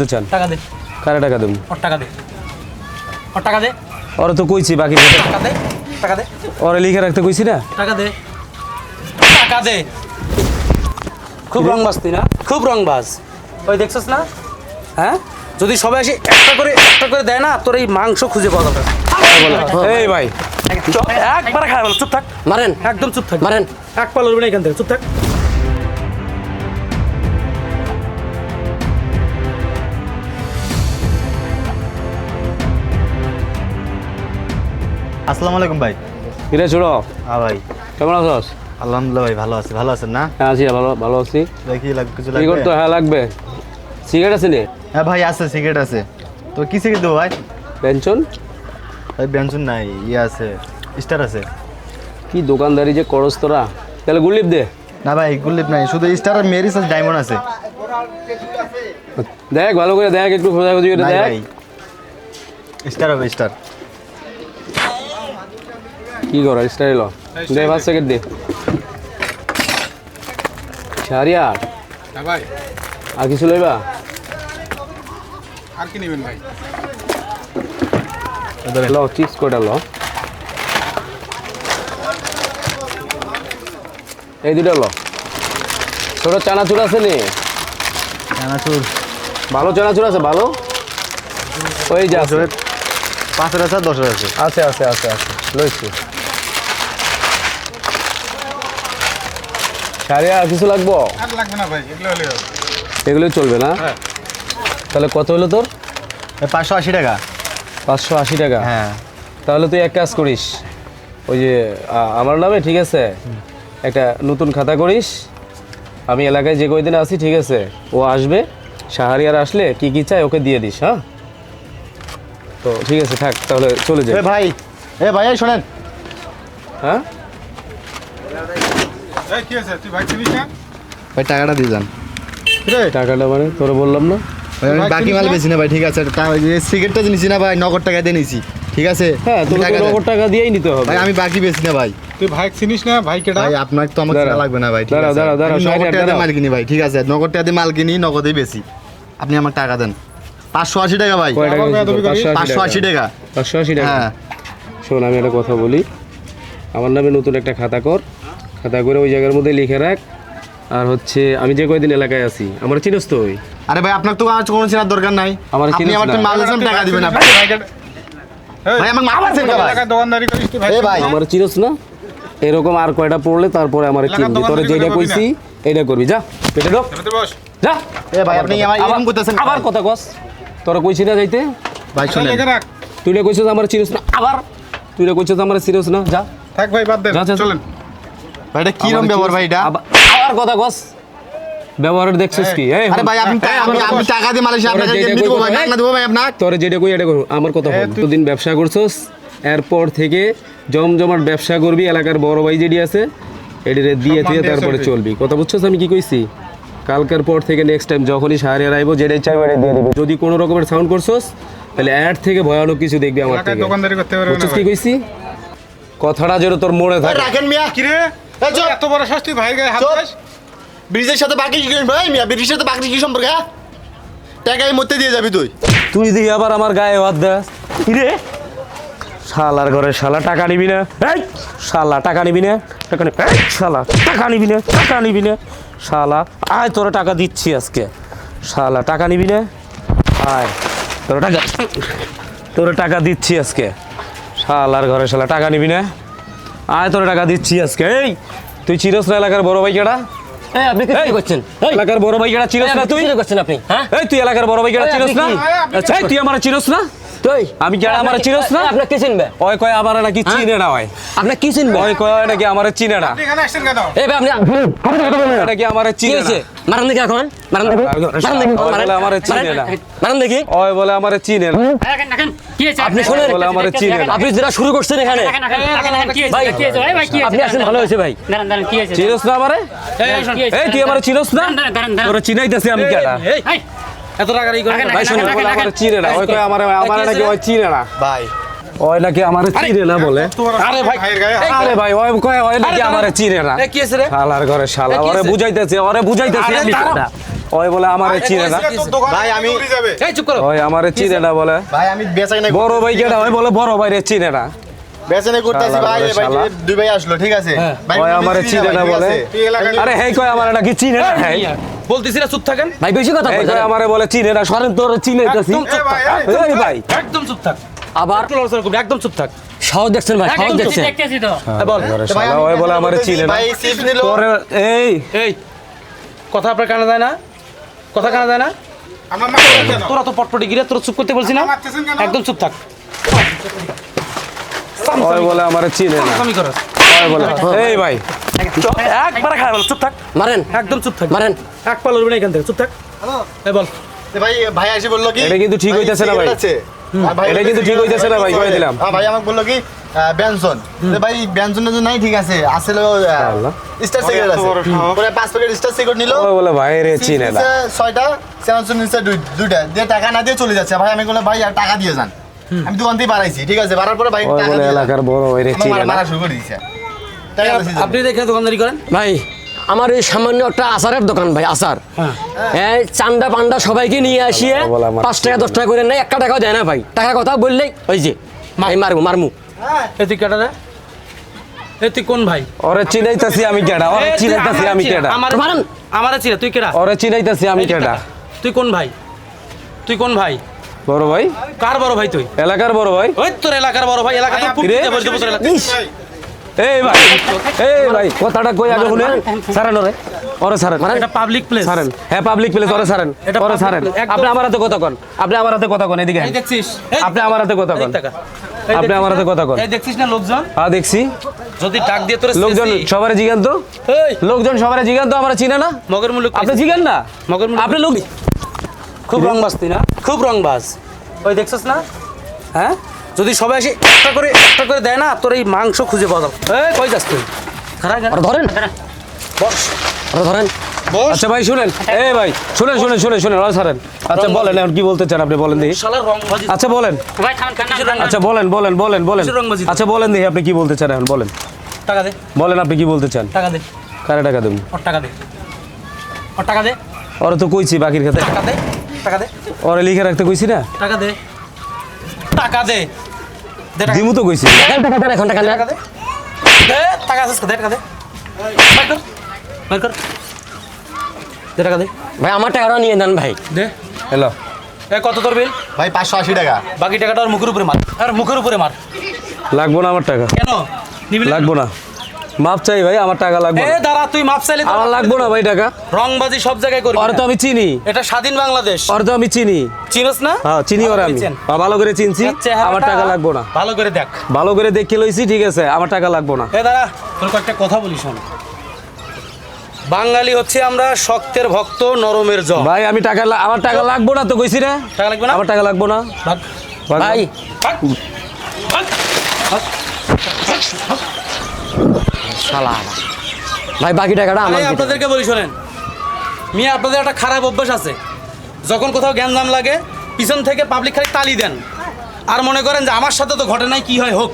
বলতে চান? টাকা দে। কারে টাকা দেবো? ওর টাকা দে। ওর টাকা দে। ওরা তো কইছি বাকি টাকা দে টাকা দে। ওরা লিখে রাখতে কইছি না? টাকা দে। টাকা দে। খুব রং বাজ না? খুব রং বাজ। ওই দেখছস না? হ্যাঁ? যদি সবাই এসে একটা করে একটা করে দেয় না তোর এই মাংস খুঁজে পাওয়া যাবে এই ভাই। একবার খায় চুপ থাক। মারেন। একদম চুপ থাক। মারেন। এক পাল উঠবে না এখান থেকে চুপ থাক। আসসালামু আলাইকুম ভাই। কিরে ছোড়ো হ্যাঁ ভাই। কেমন আছস? আলহামদুলিল্লাহ ভাই ভালো আছি। ভালো আছেন না? হ্যাঁ আছি ভালো ভালো আছি। দেখি লাগ কিছু লাগবে? করতো হ্যাঁ? লাগবে। সিগারেট আছে নি? হ্যাঁ ভাই আছে সিগারেট আছে। তো কি সিগারেট দেবো ভাই? পেনশন ভাই ব্যঞ্জন নাই ইয়ে আছে স্টার আছে। কি দোকানদারি যে করস তোরা? তাহলে গুলিপ দে। না ভাই গুলিপ নাই শুধু স্টার আর মেরিস আর ডায়মন্ড আছে। দেখ ভালো করে দেখ একটু খোঁজাখুঁজি করে দেখ। স্টার হবে স্টার। কি কর স্টাইল এলো দে পাঁচ সেকেন্ড দে। শাহরিয়ার হ্যাঁ ভাই। আর কিছু লইবা? আর কি নেবেন ভাই? ল চিপস কোটা ল এই দুটো ল ছোট চানাচুর আছে নি? চানাচুর। ভালো চানাচুর আছে ভালো? ওই যা আছে। পাঁচের আছে দশের আছে। আছে আছে আছে আছে। লইছি। সারিয়া আর কিছু লাগবো? আর লাগবে না ভাই এগুলো হলে হবে। এগুলো চলবে না? হ্যাঁ। তাহলে কত হলো তোর? পাঁচশো আশি টাকা। পাঁচশো আশি টাকা? হ্যাঁ। তাহলে তুই এক কাজ করিস ওই যে আমার নামে ঠিক আছে? একটা নতুন খাতা করিস। আমি এলাকায় যে কয়দিন আছি ঠিক আছে? ও আসবে সাহারিয়ার আসলে কি কি চাই ওকে দিয়ে দিস হ্যাঁ? তো ঠিক আছে থাক তাহলে চলে যাই। ভাই এ ভাই শোনেন। হ্যাঁ? ভাই চিনিস না? ভাই টাকাটা দিয়ে যান। টাকাটা মানে তোরা বললাম না। বাকি মাল? বেশি না ভাই ঠিক আছে। সিগারেটটা নিছি না ভাই নগদ টাকা দিয়ে নিছি ঠিক আছে? হ্যাঁ টাকা নগদ টাকা দিয়েই নিতে হবে। ভাই আমি বাকি বেশি না ভাই। তুই ভাই চিনিস না? ভাই কেটা ভাই আপনার তো আমার। লাগবে না ভাই ঠিক আছে? নগদ টাকা দিয়ে মাল কিনি ভাই ঠিক আছে? নগদ টাকা দিয়ে মাল কিনি নগদেই বেশি। আপনি আমার টাকা দেন। পাঁচশো আশি টাকা ভাই? পাঁচশো আশি টাকা। পাঁচশো আশি টাকা? হ্যাঁ। শোন আমি একটা কথা বলি। আমার নামে নতুন একটা খাতা কর। খাতা করে ওই জায়গার মধ্যে লিখে রাখ। আর হচ্ছে আমি যে কয়দিন এলাকায় আছি আমার চিনস তো ওই। আরে ভাই আপনার তো আর কোনো চেনার দরকার নাই। আমার আপনি আমার তো মাল তুই টাকা দিবেন আপনি ভাই আমার মাল আছে তুই ভাই এলাকায় দোকানদারি করিস তুই ভাই। এ ভাই। আমার চিনস না। এরকম আর কয়টা পড়লে তারপরে আমার চিনবি। তোরে যেটা কইছি এটা করবি। যা পেটে ঢোক। বস। যা। এ ভাই আপনি আমার এরকম করতেছেন আবার কথা কস। তোরা কইছি না যাইতে। ভাই শুনেন। রাখ। তুই না কইছিস আমার চিনস না। আবার তুই না কইছিস আমার চিনস না। যা। থাক ভাই বাদ যা। চলেন। ভাই এটা আমার ব্যবহার ভাই এটা? আবার আবার কথা কস। ব্যবহারের দেখছিস কি? আরে ভাই আমি আমি টাকা দিয়ে মালয়েশিয়া আপনাকে যেটা এমনি দেবো কইবো, ভাই না দেবো ভাই আপনার। তোরে যেটা কই এটা করো আমার কথা বল। দিন ব্যবসা করছস এরপর থেকে জমজমাট ব্যবসা করবি এলাকার বড় ভাই যেটি আছে এটিরে দিয়ে দিয়ে দিয়ে তারপরে চলবি। কথা বুঝছস আমি কি কইছি? কালকের পর থেকে নেক্সট টাইম যখনই সাহারে আইবো যেটাই চাইব এটা দিয়ে দিবি। যদি কোনো রকমের সাউন্ড করছস তাহলে অ্যাড থেকে ভয়ানক কিছু দেখবি আমার থেকে। দোকানদারি করতে পারবে না বুঝছস কি। কইছি? কথাটা যেন তোর মনে থাকে। রাখেন মিয়া কি রে। এত বড় শাস্তি ভাই গায়ে হাত দিস? ব্রিজের সাথে বাকি কি ভাই মিয়া ব্রিজের সাথে বাকি কি সম্পর্ক হ্যাঁ? দিয়ে যাবি তুই। তুই আবার আমার গায়ে হাত দেস। রে? শালার ঘরে শালা টাকা নিবি না? এই শালা টাকা নিবি না? টাকা নিবি শালা টাকা নিবি না? টাকা নিবি না? শালা আয় তোরা টাকা দিচ্ছি আজকে। শালা টাকা নিবি না? আয় তোরা টাকা তোরা টাকা দিচ্ছি আজকে। শালার ঘরে শালা টাকা নিবি না? আয় তোর টাকা দিচ্ছি আজকে। এই তুই চিরস না এলাকার বড় ভাই কেডা? এই আপনি কি করছেন? এই এলাকার বড় ভাই কেডা না তুই? করছেন আপনি হ্যাঁ? এই তুই এলাকার বড় ভাই কেডা না আচ্ছা তুই আমার চিরস না তুই? আমি আমার চিনস না? আপনার কি চিনবে। ওই কয় আমার নাকি চিনে না হয় কি চিনবে? ওই কয় নাকি আমার চিনে না। আপনি এখানে কেন? এই ভাই আপনি নাকি আমার চিনে না। মারান দেখি এখন। মারান দেখি। মারান দেখি বলে আমারে চিনে না। মারান দেখি। ওই বলে আমার চিনে না। আপনি শোনেন। বলে আমার চিনে না। আপনি যেটা শুরু করছেন এখানে। ভাই আপনি আসেন ভালো হয়েছে ভাই। চিনস না আমারে? এই তুই আমার চিনস না? তোর চিনাইতেছি আমি কেডা? এত টাকা ই করে ভাই শুনে বলে আমার চিনে না। ওই কয় আমার আমার নাকি ওই চিনে না। ভাই। ওই নাকি আমার চিনে না বলে? আরে ভাই আরে ভাই ওই কয় ওই নাকি আমার চিনে না? কি আছে রে? শালার ঘরে শালা ওরে বুঝাইতেছে ওরে বুঝাইতেছি আমি। ওই বলে আমার চিনে না। ভাই, আমি- উড়ে যাবে। এই চুপ করো ওই আমার চিনে না বলে। ভাই আমি বেচা কিনা বড় ভাই কেডা? ওই বলে বড় ভাই রে চিনে না। বেচা কিনা করতেছি ভাই ভাই দুই ভাই আসলো ঠিক আছে? হ্যাঁ। ভাই আমারে চিনে না বলে? আছে? এই এলাকায় আরে হেই কয় আমার নাকি চিনে না? হেই বলতেছি না চুপ থাকেন। ভাই বেশি কথা বলে আমারে বলে চিনে না সরেন তোর চিনে যাচ্ছি একদম চুপ ভাই, থাক এই, এই ভাই। একদম চুপ থাক। আবার? একদম চুপ থাক। সাহস দেখছেন ভাই সাহস দেখছেন। বল। ভাই, শালা আমি ওই বলে বেচা আমারে চিনে না। ভাই চিপস নিল। এই। এই কথা আপনার কানা যায় না? কথা কানা যায় না? তোরা তো পটপটি গিরে তোর চুপ করতে বলছি না? একদম চুপ থাক। ওই বলে আমারে চিনে না। করস ওই বলে। এই ভাই একবার খায় বল চুপ থাক। মারেন। একদম চুপ থাক। মারেন। এক পাল উঠবে না এখান থেকে চুপ থাক। এই বল। ভাই ভাই এসে বলল কি? এটা কিন্তু ঠিক হইতেছে না ভাই। এটা কিন্তু ঠিক হইতেছে না ভাই, কয়ে দিলাম। হ্যাঁ, ভাই আমাকে বলল কি? ব্যঞ্জন। ভাই ব্যঞ্জনের জন্য নাই ঠিক আছে। আসলে স্টার সিগারেট আছে। পরে পাঁচ প্যাকেট স্টার সিগারেট নিল। ওই বলে ভাই রে চিনে না। ছয়টা সেনাচুর নিচে দুইটা। দিয়ে টাকা না দিয়ে চলে যাচ্ছে। ভাই আমি বললাম ভাই আর টাকা দিয়ে যান। আমি দোকান থেকে বাড়াইছি ঠিক আছে? বাড়ার পরে ভাই দিয়ে। এলাকার বড় ভাই রে মারা- শুরু করে দিয়েছে টাকা দিয়েছি তো। আপনি দেখে দোকানদারি করেন। ভাই আমার এই সামান্য একটা আচারের দোকান ভাই আচার। হ্যাঁ। চান্দা পান্ডা সবাইকে নিয়ে আসিয়ে পাঁচ টাকা দশ টাকা করে নেই একটা টাকাও দেয় না ভাই। টাকা কথা বললেই ওই যে মারমু মারমু। এ কেটা রে? এ কোন ভাই? ওরে চিনাইতাছি আমি কেডা? ওরে চিনাইতাছি আমি কেডা? আমারে মারেন। আমারে চিনা তুই কেডা? ওরে চিনাইতাছি আমি কেডা? তুই কোন ভাই? তুই কোন ভাই? বড় ভাই? কার বড় ভাই তুই? এলাকার বড় ভাই? ওই তোর এলাকার বড় ভাই এলাকা তো ভাই, পুকুরে রে? ভরে দেবো তোর এলাকা। ভাই, এই ভাই এই ভাই কথাটা কই আগে শুনে? সারেন ওরে। ওরে সারেন এটা পাবলিক প্লেস সারেন হ্যাঁ পাবলিক প্লেস ওরে সারেন এটা ওরে সারেন আপনি আমার হাতে কথা কন। আপনি আমার হাতে কথা কন এদিকে দেখছিস? আপনি আমার হাতে কথা কন। আপনি আমার হাতে? কথা কন। এই দেখছিস না লোকজন? হ্যাঁ দেখছি। যদি ডাক দিয়ে তোর লোকজন সবারে জিগান তো এই। লোকজন সবারে জিগান তো আমার চিনে না? মগের মুলুক আপনি জিগান না? মগের মুলুক আপনি লোক খুব রং বাজতি না? খুব রং বাজ ওই দেখছিস না? হ্যাঁ? যদি সবাই এসে একটা করে একটা করে দেয় না তোর এই মাংস খুঁজে পাওয়া যাবে। এই কই যাস তুই? খারাপ ধরেন। বস। আর ধরেন। আচ্ছা ভাই শুনেন। এই ভাই শুনেন শুনেন শুনেন শুনেন সারেন আচ্ছা বলেন এখন কি বলতে চান আপনি? বলেন আচ্ছা বলেন। ভাই থামেন আচ্ছা বলেন বলেন বলেন বলেন। আচ্ছা বলেন দেখি আপনি কি বলতে চান এখন বলেন। টাকা দে। বলেন আপনি কি বলতে চান? টাকা দে। কারে টাকা দেবেন টাকা দে। ওর টাকা দে। ওরা তো কইছি বাকির খাতে। টাকা দে। টাকা দে। ওরা লিখে রাখতে কইছি না? টাকা দে। টাকা দে। দে টাকা। দিমু তো কইছি। টাকা দেন এখন টাকা টাকা দে। দে টাকা আছে দে টাকা দে। বের কর। বের কর। দে টাকা দে। ভাই আমার টাকাটা নিয়ে নেন ভাই। দে। হ্যালো। এ কত তোর বিল? ভাই পাঁচশো আশি টাকা। বাকি টাকাটা ওর মুখের উপরে মার। আর মুখের উপরে মার। লাগবো না আমার টাকা। কেন? নিবি লাগবো না। মাপ চাই ভাই আমার টাকা লাগবে এ দাঁড়া তুই মাপ চাইলে আমার লাগবো না ভাই টাকা। রংবাজি সব জায়গায় করবি ওর তো আমি চিনি। এটা স্বাধীন বাংলাদেশ। ওর তো আমি চিনি। চিনস না? হ্যাঁ চিনি ওর আমি। হ্যাঁ, ভালো করে চিনছি। আমার টাকা লাগবো না। ভালো করে দেখ। ভালো করে দেখে লইছি ঠিক আছে আমার টাকা লাগবো না। এ দাঁড়া তোর কয়েকটা কথা বলি শোন। বাঙালি হচ্ছে আমরা শক্তের ভক্ত নরমের জ ভাই আমি টাকা আমার টাকা লাগবো না তো কইছি রে টাকা লাগবে না? আমার টাকা লাগবো না। ভাই। শালা। ভাই বাকি টাকাটা আমার আমি আপনাদেরকে বলি শোনেন। মিয়া আপনাদের একটা খারাপ অভ্যাস আছে। যখন কোথাও গ্যাঞ্জাম লাগে পিছন থেকে পাবলিক খালি তালি দেন। আর মনে করেন যে আমার সাথে তো ঘটে নাই কি হয় হোক।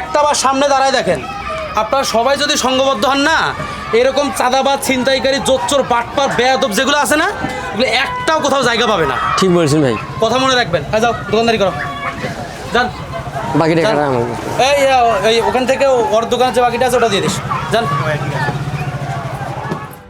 একটা বার সামনে দাঁড়ায় দেখেন। আপনারা সবাই যদি সঙ্গবদ্ধ হন না এরকম চাঁদাবাদ ছিনতাইকারী জোচ্চোর পাটপার বেয়াদব যেগুলো আছে না এগুলো একটাও কোথাও জায়গা পাবে না। ঠিক বলছেন ভাই। কথা মনে রাখবেন। যাও দোকানদারি করো। যান। বাকি। টাকাটা আমার এই ওখান থেকে ওর দোকান যে বাকিটা আছে ওটা দিয়ে দিস যান